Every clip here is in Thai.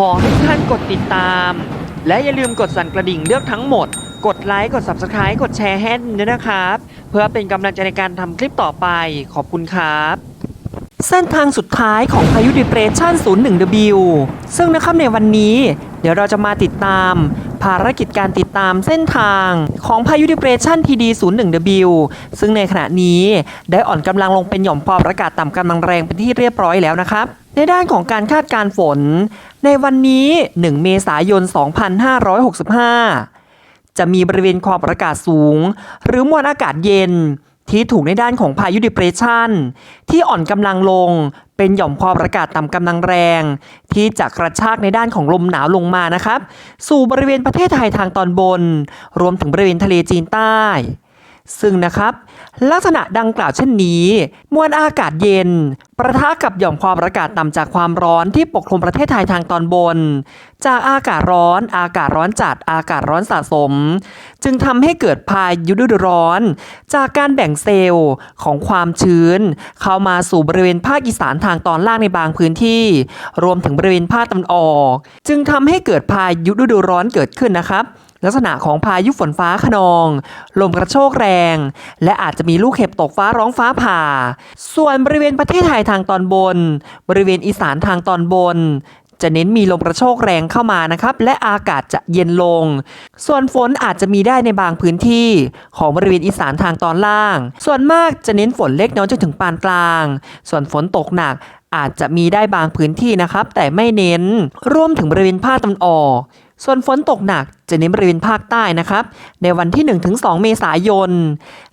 ขอให้ท่านกดติดตาม และอย่าลืมกดสั่นกระดิ่งเลือกทั้งหมด กดไลค์ กด Subscribe กดแชร์ให้ด้วยนะครับ เพื่อเป็นกำลังใจในการทำคลิปต่อไป ขอบคุณครับ เส้นทางสุดท้ายของพายุ Depression 01W ซึ่งนะครับในวันนี้ เดี๋ยวเราจะมาติดตาม ภารกิจการติดตามเส้นทางของพายุ Depression TD 01W ซึ่งในขณะนี้ได้อ่อนกำลังลงเป็นหย่อมความอากาศต่ำกำลังแรงเป็นที่เรียบร้อยแล้วนะครับในด้านของการคาดการฝน ในวันนี้ 1 เมษายน 2565 จะมีบริเวณความกดอากาศสูง หรือมวลอากาศเย็น ที่ถูกในด้านของพายุดิเพรสชันที่อ่อนกำลังลง เป็นหย่อมความอากาศต่ำกำลังแรง ที่จะกระชากในด้านของลมหนาวลงมานะครับ สู่บริเวณประเทศไทยทางตอนบน รวมถึงบริเวณทะเลจีนใต้ ซึ่งนะครับ ลักษณะดังกล่าวเช่นนี้ มวลอากาศเย็น ประทะกับหย่อมความอากาศต่ำจากความร้อนที่ปกคลุมประเทศไทยทางตอนบน จากอากาศร้อน อากาศร้อนจัด อากาศร้อนสะสม จึงทำให้เกิดพายุฤดูร้อน จากการแบ่งเซลล์ของความชื้น เข้ามาสู่บริเวณภาคอีสานทางตอนล่างในบางพื้นที่ รวมถึงบริเวณภาคตะวันออก จึงทำให้เกิดพายุฤดูร้อนเกิดขึ้นนะครับ ลักษณะของพายุฝนฟ้าขนอง ลมกระโชกแรง และอาจจะมีลูกเห็บตกฟ้าร้องฟ้าผ่า ส่วนบริเวณประเทศไทยทางตอนบน บริเวณอีสานทางตอนบนจะเน้นมีลมกระโชกแรงเข้ามานะครับ และอากาศจะเย็นลง ส่วนฝนอาจจะมีได้ในบางพื้นที่ ของบริเวณอีสานทางตอนล่าง ส่วนมากจะเน้นฝนเล็กน้อยจนถึงปานกลาง ส่วนฝนตกหนักอาจจะมีได้บางพื้นที่นะครับ แต่ไม่เน้นรวมถึงบริเวณภาคตะวันออก ส่วนฝนตกหนักจะเน้นบริเวณภาคใต้นะครับ ในวันที่ 1-2 เมษายน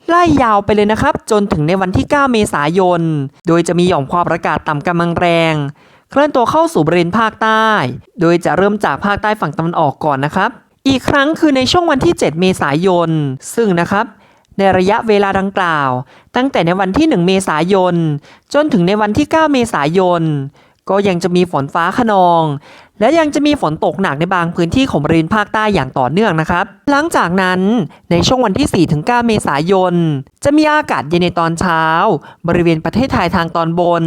ไล่ยาวไปเลยนะครับ จนถึงในวันที่ 9 เมษายน โดยจะมีหย่อมความอากาศต่ำกำลังแรง เคลื่อนตัวเข้าสู่บริเวณภาคใต้ โดยจะเริ่มจากภาคใต้ฝั่งตะวันออกก่อนนะครับ อีกครั้งคือในช่วงวันที่ 7 เมษายน ซึ่งนะครับในระยะเวลาดังกล่าว ตั้งแต่ในวันที่ 1 เมษายน จนถึงในวันที่ 9 เมษายน ก็ยังจะมีฝนฟ้าขนอง และยังจะมีฝนตกหนักในบางพื้นที่ของบริเวณภาคใต้อย่างต่อเนื่องนะครับ หลังจากนั้นในช่วงวันที่ 4-9 เมษายน จะมีอากาศเย็นในตอนเช้า บริเวณประเทศไทยทางตอนบน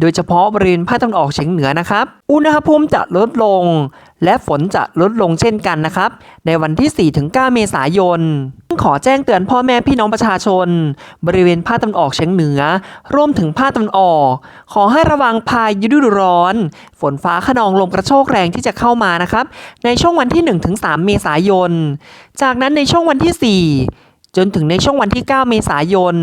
โดยเฉพาะบริเวณภาคตะวันออกเฉียงเหนือนะครับ อุณหภูมิจะลดลง และฝนจะลดลงเช่นกันนะครับ ในวันที่ 4-9 เมษายน ขอแจ้งเตือนพ่อแม่พี่น้องประชาชน บริเวณภาคตะวันออกเฉียงเหนือรวมถึงภาคตะวันออก ขอให้ระวังพายุฤดูร้อน ฝนฟ้าขนองลมกระโชกแรงที่จะเข้ามานะครับ ในช่วงวันที่ 1-3 เมษายน จากนั้นในช่วงวันที่ 4 จนถึงในช่วงวันที่ 9 เมษายน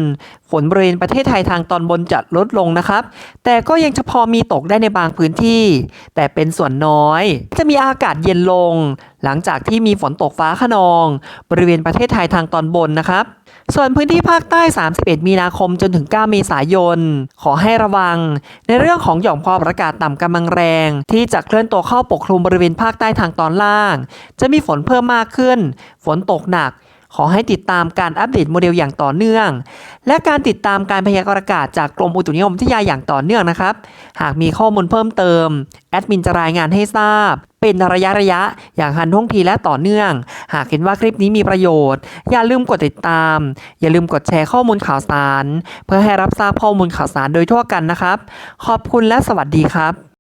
ฝนบริเวณประเทศไทยทางตอนบนจะลดลงนะครับ แต่ก็ยังจะพอมีตกได้ในบางพื้นที่ แต่เป็นส่วนน้อย จะมีอากาศเย็นลง หลังจากที่มีฝนตกฟ้าขนอง บริเวณประเทศไทยทางตอนบนนะครับ ส่วนพื้นที่ภาคใต้ 31 มีนาคมจนถึง 9 เมษายน ขอให้ระวัง ในเรื่องของหย่อมความอากาศต่ำกำลังแรง ที่จะเคลื่อนตัวเข้าปกคลุมบริเวณภาคใต้ทางตอนล่าง จะมีฝนเพิ่มมากขึ้น ฝนตกหนัก ขอให้ติดตามการอัปเดตโมเดลอย่างต่อเนื่อง และการติดตามการพยากรณ์อากาศจากกรมอุตุนิยมวิทยาอย่างต่อเนื่องนะครับ หากมีข้อมูลเพิ่มเติม แอดมินจะรายงานให้ทราบ เป็นระยะระยะ อย่างทันท่วงทีและต่อเนื่อง หากเห็นว่าคลิปนี้มีประโยชน์ อย่าลืมกดติดตาม อย่าลืมกดแชร์ข้อมูลข่าวสาร เพื่อให้รับทราบข้อมูลข่าวสารโดยทั่วกันนะครับ ขอบคุณและสวัสดีครับ